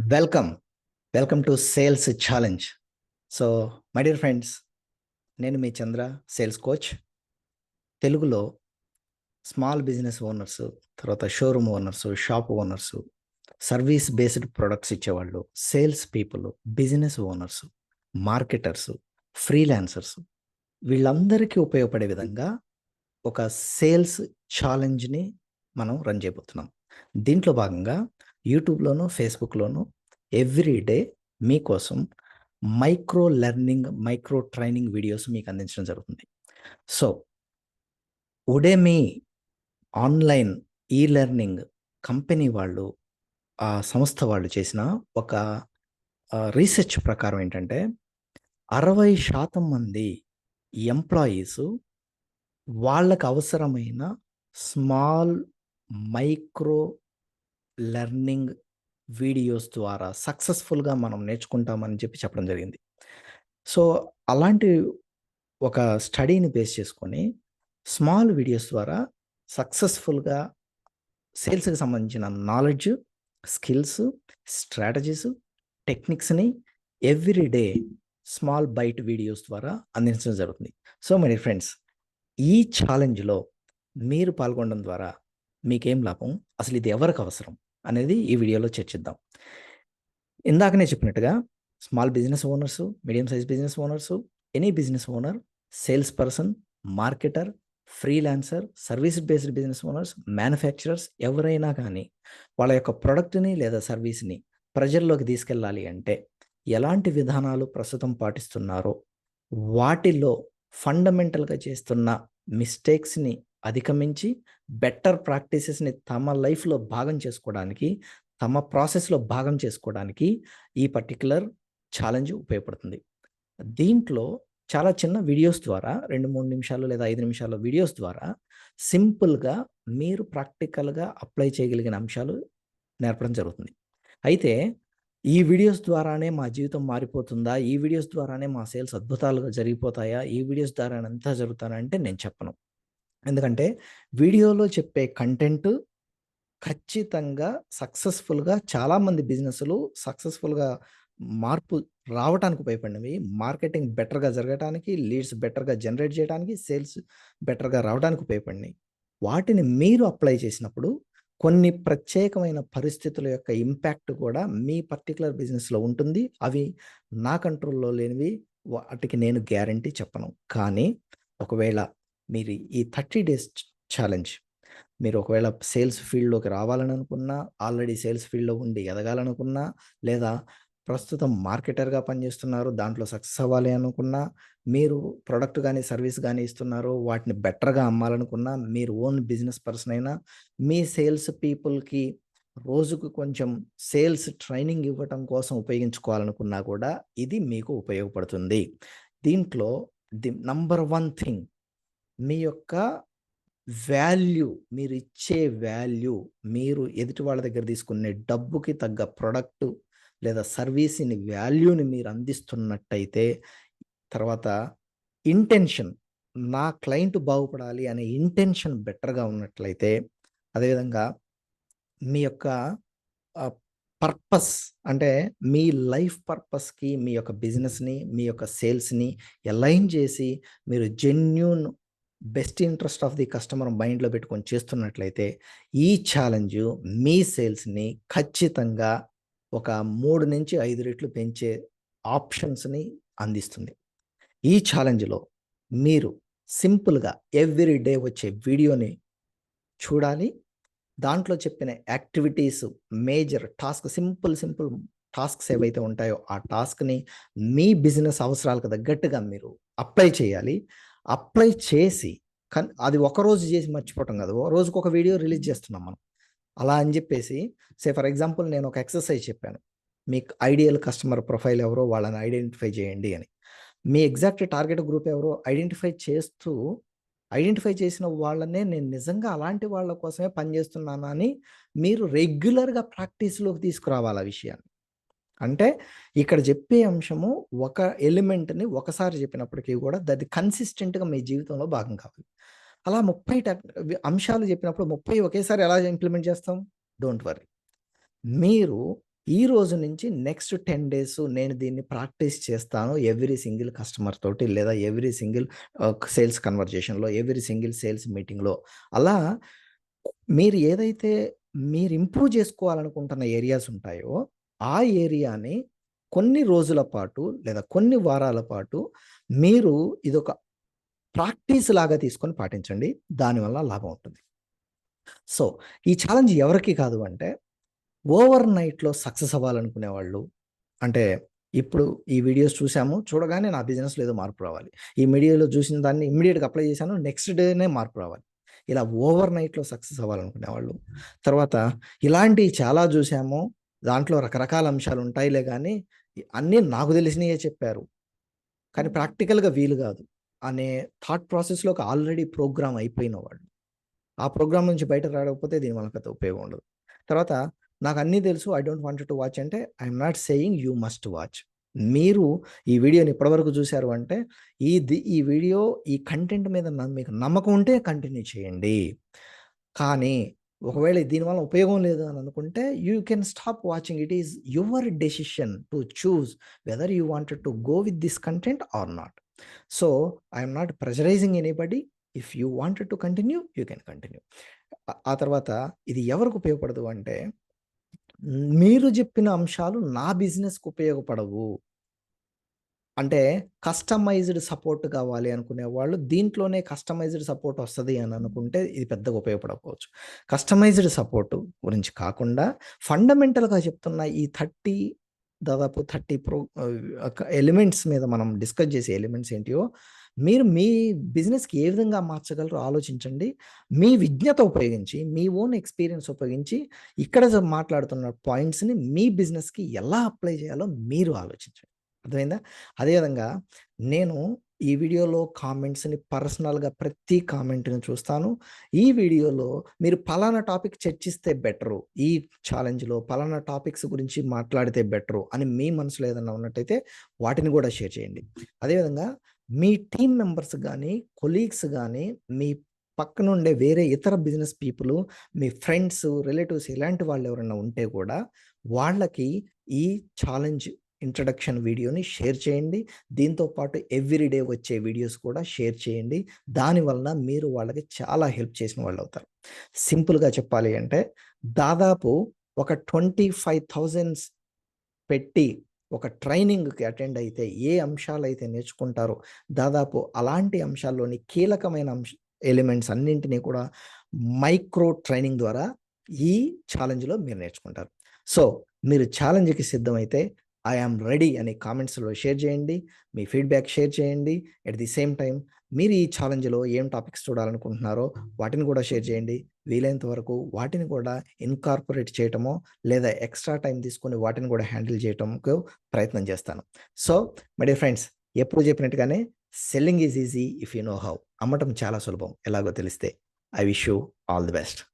Welcome welcome to sales challenge so my dear friends నేను మీ Chandra sales coach తెలుగులో small business owners తర్వాత showroom owners shop owners service based products ఇచ్చేవాళ్ళు sales people business owners marketers freelancers వీళ్ళందరికీ ఉపయోగపడే విధంగా ఒక సేల్స్ ఛాలెంజ్ని మనం రన్ చేయబోతున్నాం. దీంట్లో భాగంగా యూట్యూబ్లోను ఫేస్బుక్లోను ఎవ్రీ డే మీకోసం micro learning micro training videos మీకు అందించడం జరుగుతుంది. So Udemy online e learning company వాళ్ళు ఆ సంస్థ వాళ్ళు చేసిన ఒక రీసెర్చ్ ప్రకారం ఏంటంటే అరవై శాతం మంది ఎంప్లాయీస్ వాళ్ళకు అవసరమైన స్మాల్ మైక్రో లెర్నింగ్ వీడియోస్ ద్వారా సక్సెస్ఫుల్గా మనం నేర్చుకుంటామని చెప్పి చెప్పడం జరిగింది. సో అలాంటి ఒక స్టడీని బేస్ చేసుకొని స్మాల్ వీడియోస్ ద్వారా సక్సెస్ఫుల్గా సేల్స్కి సంబంధించిన knowledge skills strategies టెక్నిక్స్ని every day small bite videos ద్వారా అందించడం జరుగుతుంది. సో మై ఫ్రెండ్స్ ఈ ఛాలెంజ్లో మీరు పాల్గొనడం ద్వారా మీకేం లాభం? అసలు ఇది ఎవరికి అవసరం? అనేది ఈ వీడియోలో చర్చిద్దాం. ఇందాకనే చెప్పినట్టుగా small business owners medium size business owners any business owner sales person marketer freelancer service based business owners manufacturers ఎవరైనా కానీ వాళ్ళ యొక్క ప్రొడక్ట్ని లేదా సర్వీస్ని ప్రజల్లోకి తీసుకెళ్ళాలి అంటే ఎలాంటి విధానాలు ప్రస్తుతం పాటిస్తున్నారో వాటిలో ఫండమెంటల్గా చేస్తున్న మిస్టేక్స్ని అధిగమించి బెటర్ ప్రాక్టీసెస్ని తమ లైఫ్లో భాగం చేసుకోవడానికి తమ ప్రాసెస్లో భాగం చేసుకోవడానికి ఈ పర్టికులర్ ఛాలెంజ్ ఉపయోగపడుతుంది. దీంట్లో చాలా చిన్న వీడియోస్ ద్వారా రెండు మూడు నిమిషాలు లేదా ఐదు నిమిషాల వీడియోస్ ద్వారా సింపుల్గా మీరు ప్రాక్టికల్గా అప్లై చేయగలిగిన అంశాలు నేర్పడం జరుగుతుంది. అయితే ఈ వీడియోస్ ద్వారానే మా జీవితం మారిపోతుందా? ఈ వీడియోస్ ద్వారానే మా సేల్స్ అద్భుతాలుగా జరిగిపోతాయా? ఈ వీడియోస్ ద్వారా అంతా జరుగుతానంటే నేను చెప్పను. ఎందుకంటే వీడియోలో చెప్పే కంటెంట్ ఖచ్చితంగా సక్సెస్ఫుల్గా చాలామంది బిజినెస్లు సక్సెస్ఫుల్గా మార్పు రావడానికి ఉపయోగపడినవి మార్కెటింగ్ బెటర్గా జరగడానికి లీడ్స్ బెటర్గా జనరేట్ చేయడానికి సేల్స్ బెటర్గా రావడానికి ఉపయోగపడినాయి. వాటిని మీరు అప్లై చేసినప్పుడు కొన్ని ప్రత్యేకమైన పరిస్థితుల యొక్క ఇంపాక్ట్ కూడా మీ పర్టికులర్ బిజినెస్లో ఉంటుంది. అవి నా కంట్రోల్లో లేనివి. వాటికి నేను గ్యారంటీ చెప్పను. కానీ ఒకవేళ మీరు ఈ థర్టీ డేస్ ఛాలెంజ్. మీరు ఒకవేళ సేల్స్ ఫీల్డ్లోకి రావాలని అనుకున్నా ఆల్రెడీ సేల్స్ ఫీల్డ్లో ఉండి ఎదగాలనుకున్నా లేదా ప్రస్తుతం మార్కెటర్గా పనిచేస్తున్నారు దాంట్లో సక్సెస్ అవ్వాలి అనుకున్నా మీరు ప్రొడక్ట్ కానీ సర్వీస్ కానీ ఇస్తున్నారు వాటిని బెటర్గా అమ్మాలనుకున్నా మీరు ఓన్ బిజినెస్ పర్సన్ అయినా మీ సేల్స్ పీపుల్కి రోజుకు కొంచెం సేల్స్ ట్రైనింగ్ ఇవ్వటం కోసం ఉపయోగించుకోవాలనుకున్నా కూడా ఇది మీకు ఉపయోగపడుతుంది. దీంట్లో ది నంబర్ వన్ థింగ్ మీ యొక్క వాల్యూ మీరు ఇచ్చే వాల్యూ మీరు ఎదుటి వాళ్ళ దగ్గర తీసుకునే డబ్బుకి తగ్గ ప్రొడక్ట్ లేదా సర్వీస్ని వాల్యూని మీరు అందిస్తున్నట్టయితే తర్వాత ఇంటెన్షన్ నా క్లయింట్ బాగుపడాలి అనే ఇంటెన్షన్ బెటర్గా ఉన్నట్లయితే అదేవిధంగా మీ యొక్క పర్పస్ అంటే మీ లైఫ్ పర్పస్కి మీ యొక్క బిజినెస్ని మీ యొక్క సేల్స్ని అలైన్ చేసి మీరు genuine best interest of the customer మైండ్లో పెట్టుకొని చేస్తున్నట్లయితే ఈ ఛాలెంజ్ మీ సేల్స్ని ఖచ్చితంగా ఒక మూడు నుంచి ఐదు రెట్లు పెంచే ఆప్షన్స్ని అందిస్తుంది. ఈ ఛాలెంజ్లో మీరు సింపుల్గా ఎవ్రీ డే వచ్చే వీడియోని చూడాలి. దాంట్లో చెప్పిన activities major task simple simple tasks ఏవైతే ఉంటాయో ఆ టాస్క్ని మీ బిజినెస్ అవసరాలకు తగ్గట్టుగా మీరు అప్లై చేయాలి. అప్లై చేసి కన్ అది ఒక రోజు చేసి మర్చిపోవటం కాదు. రోజుకు ఒక వీడియో రిలీజ్ చేస్తున్నాం మనం. అలా అని చెప్పేసి సే ఫర్ ఎగ్జాంపుల్ నేను ఒక ఎక్సర్సైజ్ చెప్పాను. మీకు ఐడియల్ కస్టమర్ ప్రొఫైల్ ఎవరో వాళ్ళని ఐడెంటిఫై చేయండి అని. మీ ఎగ్జాక్ట్ టార్గెట్ గ్రూప్ ఎవరో ఐడెంటిఫై చేస్తూ ఐడెంటిఫై చేసిన వాళ్ళనే నేను నిజంగా అలాంటి వాళ్ళ కోసమే పనిచేస్తున్నాను అని మీరు రెగ్యులర్గా ప్రాక్టీస్లోకి తీసుకురావాలి ఆ విషయాన్ని. అంటే ఇక్కడ చెప్పే అంశము ఒక ఎలిమెంట్ని ఒకసారి చెప్పినప్పటికీ కూడా అది కన్సిస్టెంట్గా మీ జీవితంలో భాగం కావాలి. అలా ముప్పై అంశాలు చెప్పినప్పుడు ముప్పై ఒకేసారి ఎలా ఇంప్లిమెంట్ చేస్తాం? డోంట్ వరీ మీరు ఈ రోజు నుంచి నెక్స్ట్ 10 డేస్ నేను దీన్ని ప్రాక్టీస్ చేస్తాను. ఎవ్రీ సింగిల్ కస్టమర్ తోటి లేదా ఎవ్రీ సింగిల్ సేల్స్ కన్వర్జేషన్‌లో, ఎవ్రీ సింగిల్ సేల్స్ మీటింగ్‌లో. అలా మీరు ఏదైతే మీరు ఇంప్రూవ్ చేసుకోవాలనుకుంటున్న ఏరియాస్ ఉంటాయో, ఆ ఏరియాని కొన్ని రోజుల పాటు లేదా కొన్ని వారాల పాటు మీరు ఇదొక ప్రాక్టీస్ లాగా తీసుకొని పాటించండి. దానివల్ల లాభం ఉంటుంది. సో, ఈ ఛాలెంజ్ ఎవరికి కాదు అంటే, ఓవర్ నైట్‌లో సక్సెస్ అవ్వాలనుకునే వాళ్ళు అంటే ఇప్పుడు ఈ వీడియోస్ చూసాము. చూడగానే నా బిజినెస్‌లో ఏదో మార్పు రావాలి. ఈ మీడియాలో చూసిన దాన్ని ఇమ్మీడియట్గా అప్లై చేశాను. నెక్స్ట్ డేనే మార్పు రావాలి. ఇలా ఓవర్ నైట్‌లో సక్సెస్ అవ్వాలనుకునే వాళ్ళు తర్వాత ఇలాంటివి చాలా చూసాము. దాంట్లో రకరకాల అంశాలు ఉంటాయిలే గానీ, అన్నీ నాకు తెలిసినయే చెప్పారు. కానీ ప్రాక్టికల్‌గా వీలు కాదు. అనే థాట్ ప్రాసెస్‌లోకి ఆల్రెడీ ప్రోగ్రామ్ అయిపోయిన వాళ్ళు. ఆ ప్రోగ్రామ్ నుంచి బయటకు రాకపోతే దీనివల్ల పెద్ద ఉపయోగం ఉండదు. తర్వాత నాకు అన్నీ తెలుసు. I don't want to watch అంటే I am not saying you must watch. మీరు ఈ వీడియోని ఇప్పటివరకు చూసారు అంటే ఇది ఈ వీడియో ఈ కంటెంట్ మీద మీకు నమ్మకం ఉంటే కంటిన్యూ చేయండి. కానీ ఒకవేళ దీనివల్ల ఉపయోగం లేదు అని అనుకుంటే you can stop watching. It is your decision to choose whether you wanted to go with this content or not. So, I not pressurising anybody if you wanted to continue you can continue. ఆ ఆ తర్వాత ఇది ఎవరికి ఉపయోగపడదు అంటే, మీరు చెప్పిన అంశాలు నా బిజినెస్‌కి ఉపయోగపడవు. అంటే కస్టమైజ్డ్ సపోర్ట్ కావాలి అనుకునే వాళ్ళు దీంట్లోనే కస్టమైజ్డ్ సపోర్ట్ వస్తుంది అని అనుకుంటే ఇది పెద్దగా ఉపయోగపడకపోవచ్చు. కస్టమైజ్డ్ సపోర్ట్ గురించి కాకుండా ఫండమెంటల్‌గా చెప్తున్న ఈ 30 దాదాపు 30 ప్రో ఎలిమెంట్స్ మీద మనం డిస్కస్ చేసే ఎలిమెంట్స్ ఏంటియో మీరు మీ బిజినెస్‌కి ఏ విధంగా మార్చగలరో ఆలోచించండి. మీ విజ్ఞత ఉపయోగించి, మీ ఓన్ ఎక్స్‌పీరియన్స్ ఉపయోగించి ఇక్కడ మాట్లాడుతున్న పాయింట్స్‌ని మీ బిజినెస్‌కి ఎలా అప్లై చేయాలో మీరు ఆలోచించండి. అర్థమైందా? అదేవిధంగా నేను ఈ వీడియోలో కామెంట్స్‌ని పర్సనల్‌గా ప్రతి కామెంట్‌ని చూస్తాను. ఈ వీడియోలో మీరు పలానా టాపిక్ చర్చిస్తే బెటరు. ఈ ఛాలెంజ్‌లో పలానా టాపిక్స్ గురించి మాట్లాడితే బెటరు అని మీ మనసులో ఏదన్నా ఉన్నట్టయితే వాటిని కూడా షేర్ చేయండి. అదేవిధంగా మీ టీమ్ మెంబర్స్ కానీ కొలీగ్స్ కానీ మీ పక్కనుండే వేరే ఇతర బిజినెస్ పీపుల్, మీ ఫ్రెండ్స్, రిలేటివ్స్ ఇలాంటి వాళ్ళు ఎవరైనా ఉంటే కూడా వాళ్ళకి ఈ ఛాలెంజ్ ఇంట్రడక్షన్ వీడియోని షేర్ చేయండి. దీంతో పాటు వచ్చే వీడియోస్ కూడా షేర్ చేయండి. దాని వలన మీరు వాళ్ళకి చాలా హెల్ప్ చేసిన వాళ్ళు అవుతారు సింపుల్‌గా చెప్పాలి అంటే దాదాపు ఒక 25,000 పెట్టి ఒక ట్రైనింగ్‌కి అటెండ్ అయితే ఏ అంశాలు అయితే నేర్చుకుంటారో దాదాపు అలాంటి అంశాల్లోని కీలకమైన అంశ ఎలిమెంట్స్ అన్నింటినీ కూడా మైక్రో ట్రైనింగ్ ద్వారా ఈ ఛాలెంజ్‌లో మీరు నేర్చుకుంటారు. సో, మీరు ఛాలెంజ్‌కి సిద్ధమైతే ఐ రెడీ అని కామెంట్స్‌లో షేర్ చేయండి. మీ ఫీడ్‌బ్యాక్ షేర్ చేయండి. ఎట్ ది సేమ్ టైం మీరు ఈ ఛాలెంజ్‌లో ఏం టాపిక్స్ చూడాలనుకుంటున్నారో వాటిని కూడా షేర్ చేయండి. వీలైనంత వరకు వాటిని కూడా ఇన్కార్పొరేట్ చేయటమో లేదా ఎక్స్‌ట్రా టైం తీసుకొని వాటిని కూడా హ్యాండిల్ చేయటంకు ప్రయత్నం చేస్తాను. సో, మై డియర్ ఫ్రెండ్స్ ఎప్పుడు చెప్పినట్టుగానే selling is easy if you know how. అమ్మటం చాలా సులభం ఎలాగో తెలిస్తే. I wish you all the best.